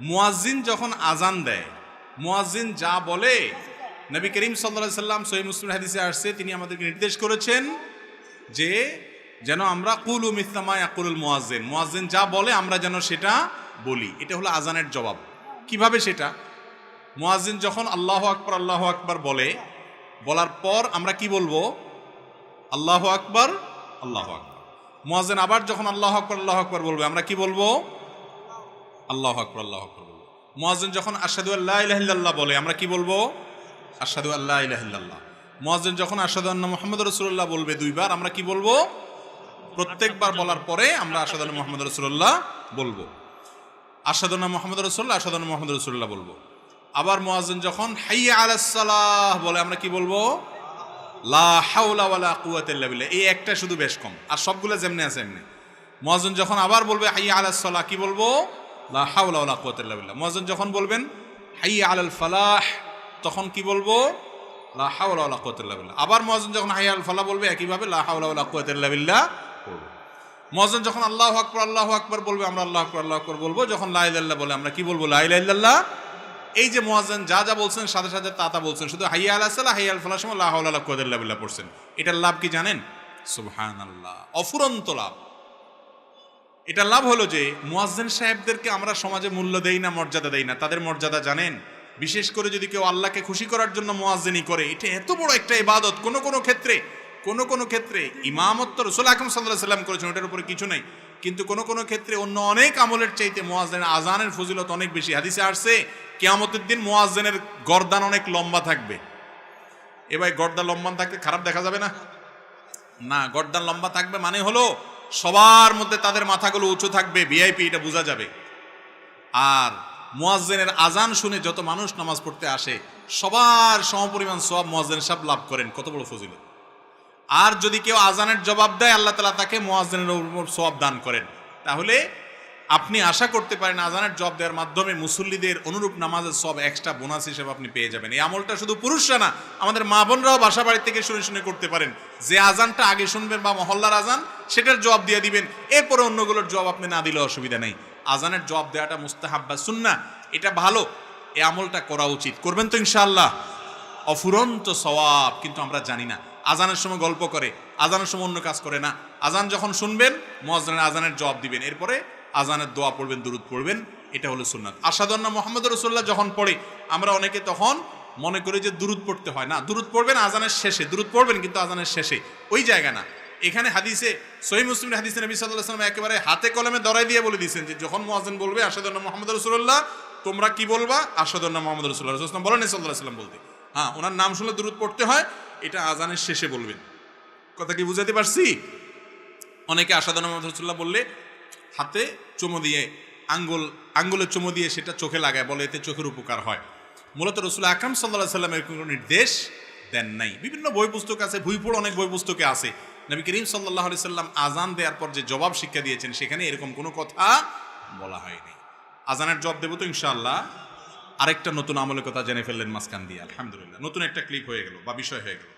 মুয়াজ্জিন যখন আজান দেয়, মুয়াজ্জিন যা বলে, নবী করিম সাল্লা সাল্লাম সহি মুসলিম হাদিসে আসছে, তিনি আমাদেরকে নির্দেশ করেছেন যে, যেন আমরা কুলু মিসলামা ইয়াকুলুল মুয়াজ্জিন মুয়াজ্জিন যা বলে আমরা যেন সেটা বলি। এটা হলো আজানের জবাব। কীভাবে সেটা? মুয়াজ্জিন যখন আল্লাহ আকবর আল্লাহ আকবর বলে, বলার পর আমরা কি বলব? আল্লাহ আকবর আল্লাহ আকবর। মুয়াজ্জিন আবার যখন আল্লাহ আকবর আল্লাহ আকবর বলবে, আমরা কি বলব? আল্লাহ আকবর আল্লাহ আকবর বলব মুয়াজ্জিন যখন আশহাদু আল্লাহ ইলাহা বলে, আমরা কি বলব? আশহাদু আল্লাহ ইলাহা ইল্লাল্লাহ। যখন আশহাদু আন্না মুহাম্মদ রাসূলুল্লাহ বলবে দুইবার, আমরা কি বলব? প্রত্যেকবার বলার পরে আমরা আন্না মুহাম্মদ রাসূলুল্লাহ বলব। আন্না মুহাম্মদ রাসূলুল্লাহ, আশহাদু আন্না মুহাম্মদ বলব। আবার মুয়াজ্জিন যখন হাইয়া আলাস বলে, আমরা কি বলব? লা এই একটা শুধু বেশ কম, আর সবগুলো যেমনি আছে এমনি। মুয়াজ্জিন যখন আবার বলবে হাইয়া আলাস কি বলব? মুয়াজ্জিন যখন বলবেন, হাইয়া আলাল ফালাহ তখন কি বলব? লা হাওলা ওয়ালা কুওয়াতা আবার মুয়াজ্জিন যখন হাইয়া আল ফালাহ বলবে, একইভাবে লা হাওলা ওয়ালা কুওয়াতা ইল্লা বিল্লাহ বলব। মুয়াজ্জিন যখন আল্লাহ আকবার আল্লাহ আকবার বলবে, আমরা আল্লাহ আকবার, আল্লাহু আকবার বলব। যখন লা ইলাহা বলে, আমরা কি বলব? লা ইলাহা ইল্লাল্লাহ এই যে মোয়াজ্জেন যা যা বলছেন, সাথে সাথে তা তা বলছেন। শুধু হাইয়া আলা সাল্লাহ হাইয়া আল ফালাহ সময় লাহ আল্লাহ বিল্লাহ পড়ছেন। এটার লাভ কি জানেন? সুবহান আল্লাহ অফুরন্ত লাভ। এটার লাভ হলো যে মুয়াজ্জেন সাহেবদেরকে আমরা সমাজে মূল্য দেই না, মর্যাদা দেই না। তাদের মর্যাদা জানেন? বিশেষ করে যদি কেউ আল্লাহকে খুশি করার জন্য মোয়াজ্জেনি করে, এটা এত বড় একটা ইবাদত। কোনো কোনো ক্ষেত্রে, কোনো কোনো ক্ষেত্রে ইমামত্ব রসুল আকরম সাল্লাহ সাল্লাম করেছেন, ওটার উপরে কিছু নেই। কিন্তু কোনো কোনো ক্ষেত্রে অন্য অনেক আমলের চাইতে মোয়াজ্জেনের আজানের ফজিলত অনেক বেশি। হাদিসে আসছে, কেয়ামতের দিন মোয়াজ্জেনের গর্দান অনেক লম্বা থাকবে। এবার গর্দান লম্বা থাকতে খারাপ দেখা যাবে না? না, গর্দান লম্বা থাকবে মানে হলো সবার মধ্যে তাদের মাথাগুলো উঁচু থাকবে ভিআইপি এটা বোঝা যাবে। আর মোয়াজ্জেনের আজান শুনে যত মানুষ নামাজ পড়তে আসে, সবার সমপরিমাণ সব মোয়াজ্জেন সব লাভ করেন। কত বড় ফজিলত। আর যদি কেউ আজানের জবাব দেয়, আল্লাহ তালা তাকে মোয়াজ্জেনের সব দান করেন। তাহলে আপনি আশা করতে পারেন আজানের জব দেওয়ার মাধ্যমে মুসল্লিদের অনুরূপ নামাজের সব এক্সট্রা বোনাস হিসেবে আপনি পেয়ে যাবেন। এই আমলটা শুধু পুরুষরা না, আমাদের মা বোনরাও বাসা বাড়ি থেকে শুনে শুনে করতে পারেন। যে আজানটা আগে শুনবেন বা মহল্লার আজান, সেটার জব দিয়ে দিবেন। এরপরে অন্যগুলোর জব আপনি না দিলে অসুবিধা নেই। আজানের জব দেওয়াটা মুস্তাহাব্বা সুন্না, এটা ভালো। এই আমলটা করা উচিত। করবেন তো ইনশাআল্লাহ। অফুরন্ত সওয়াব কিন্তু আমরা জানি না। আজানের সময় গল্প করে, আজানের সময় অন্য কাজ করে না। আজান যখন শুনবেন মহাজনের আজানের জবাব দিবেন। এরপরে আজানের দোয়া পড়বেন, দুরুদ পড়বেন, এটা হলো সুন্নাত। আসাদন্না মোহাম্মদ রসুল্লাহ যখন পড়ে, আমরা অনেকে তখন মনে করি যে দুরুদ পড়তে হয় না। দুরুদ পড়বেন আজানের শেষে, দুরুদ পড়বেন কিন্তু আজানের শেষে। ওই জায়গা না। এখানে হাদিসে সহি মুসলিম হাদিসে নবী সাল্লাহ সাল্লাম একেবারে হাতে কলমে দরাই দিয়ে বলে দিয়েছেন যে, যখন মোয়াজেন বলবে আসাদন্না মোহাম্মদ রসুল্লাহ তোমরা কি বলবা? আসাদন্না মোহাম্মদ রসুল্লাহ রসুলাম বলেন সাল্লাহ সাল্লাম বলতে। হ্যাঁ ওনার নাম শুনলে দূরত পড়তে হয়, এটা আজানের শেষে বলবেন। কথা কি বুঝাতে পারছি? অনেকে আসাদান রসুল্লাহ বললে হাতে চুমো দিয়ে, আঙ্গুল আঙ্গুলে চুমো দিয়ে সেটা চোখে লাগায়, বলে এতে চোখের উপকার হয়। মূলত রসুল আকরাম সাল্লাহ সাল্লামের কোনো নির্দেশ দেন নাই। বিভিন্ন বই পুস্তক আছে ভুইপুর অনেক বই পুস্তকে আছে। নবী করিম সাল্লাহ আলি সাল্লাম আজান দেওয়ার পর যে জবাব শিক্ষা দিয়েছেন, সেখানে এরকম কোনো কথা বলা হয়নি। আজানের জবাব দেবো তো ইনশাআল্লাহ। আরেকটা নতুন আমলের কথা জেনে ফেললেন মাঝখান দিয়ে, আলহামদুলিল্লাহ। নতুন একটা ক্লিপ হয়ে গেল বা বিষয় হয়ে গেল।